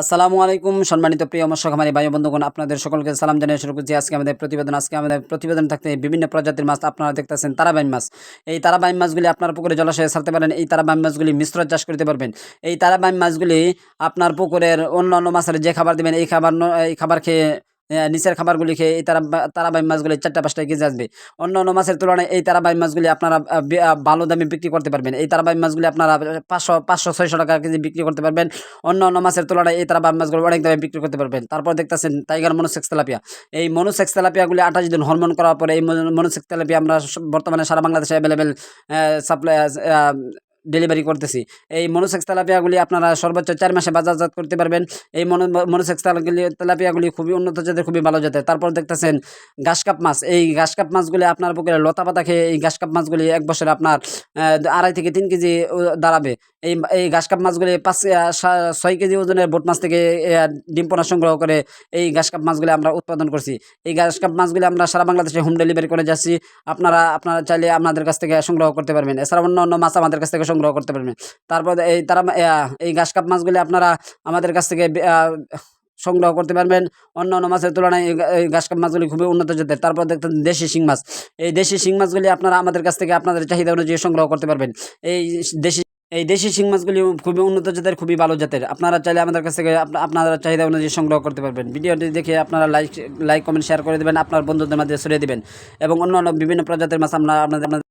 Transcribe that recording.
আসসালামু আলাইকুম, সম্মানিত প্রিয় খামারি ভাই বন্ধুগণ, আপনাদের সকলকে সালাম জানিয়ে শুরু করছি। আজকে আমাদের প্রতিবেদন, আজকে আমাদের প্রতিবেদন থাকতে বিভিন্ন প্রজাতির মাছ আপনারা দেখতেছেন, তারাবাইন মাছ। এই তারাবাইন মাছগুলি আপনার পুকুরে জলাশয়ে ছাড়তে পারেন, এই তারাবাইন মাছগুলি মিশ্র চাষ করতে পারবেন। এই তারাবাইন মাছগুলি আপনার পুকুরের অন্যান্য অন্য মাছের যে খাবার দেবেন, এই খাবার এই খাবার খেয়ে নিচের খাবারগুলি খেয়ে এই তারা তারাবাই মাছগুলি চারটা পাঁচটা কেজি আসবে। অন্য অন্য মাছের তুলনায় এই তারাবাই মাছগুলি আপনারা ভালো দামে বিক্রি করতে পারবেন। এই তারাবাই মাছগুলি আপনারা পাঁচশো পাঁচশো, ছয়শো টাকা কেজি বিক্রি করতে পারবেন। অন্য অন্য মাছের তুলনায় এই তারা বাম মাছগুলো অনেক দামে বিক্রি করতে পারবেন। তারপর দেখতেছেন টাইগার মনোসেক্স তেলাপিয়া। এই মনোসেক্স তেলাপিয়াগুলি আঠাশ দিন হরমোন করার পরে এই মনোসেক্স তেলাপিয়া আমরা বর্তমানে সারা বাংলাদেশে অ্যাভেলেবেল সাপ্লাই ডেলিভারি করতেছি। এই মনোসেক্স তেলাপিয়াগুলি আপনারা সর্বোচ্চ চার মাসে বাজারজাত করতে পারবেন। এই মনো, মনোসেক্স তেলাগুলি, তেলাপিয়াগুলি খুবই উন্নত জাতের, খুবই ভালো জাতের। তারপর দেখতেছেন ঘাসকাপ মাছ। এই গাছকাপ মাছগুলি আপনার পুকুরে লতা পাতা খেয়ে এই ঘাসকাপ মাছগুলি এক বছরে আপনার আড়াই থেকে তিন কেজি দাঁড়াবে। এই এই ঘাসকাপ মাছগুলি পাঁচ ছয় কেজি ওজনের বোট মাছ থেকে ডিম পোনা সংগ্রহ করে এই ঘাসকাপ মাছগুলি আমরা উৎপাদন করছি। এই ঘাসকাপ মাছগুলি আমরা সারা বাংলাদেশে হোম ডেলিভারি করে যাচ্ছি। আপনারা আপনারা চাইলে আপনাদের কাছ থেকে সংগ্রহ করতে পারবেন। এছাড়া অন্য অন্য মাছ আমাদের কাছ থেকে সংগ্রহ করতে পারবেন। তারপর এই তারা এই ঘাসকাপ মাছগুলি আপনারা আমাদের কাছ থেকে সংগ্রহ করতে পারবেন। অন্য অন্য মাছের তুলনায় এই ঘাসকাপ মাছগুলি খুবই উন্নত জাতের। তারপর দেখতেন দেশি শিং মাছ। এই দেশি শিং মাছগুলি আপনারা আমাদের কাছ থেকে আপনাদের চাহিদা অনুযায়ী সংগ্রহ করতে পারবেন। এই দেশি এই দেশি শিং মাছগুলি খুবই উন্নত জাতের, খুবই ভালো জাতের। আপনারা চাইলে আমাদের কাছ থেকে আপনারা চাহিদা অনুযায়ী সংগ্রহ করতে পারবেন। ভিডিওটি দেখে আপনারা লাইক লাইক কমেন্ট শেয়ার করে দেবেন, আপনার বন্ধুদের মাঝে ছড়িয়ে দেবেন। এবং অন্য অন্য বিভিন্ন প্রজাতির মাছ আমরা আপনাদের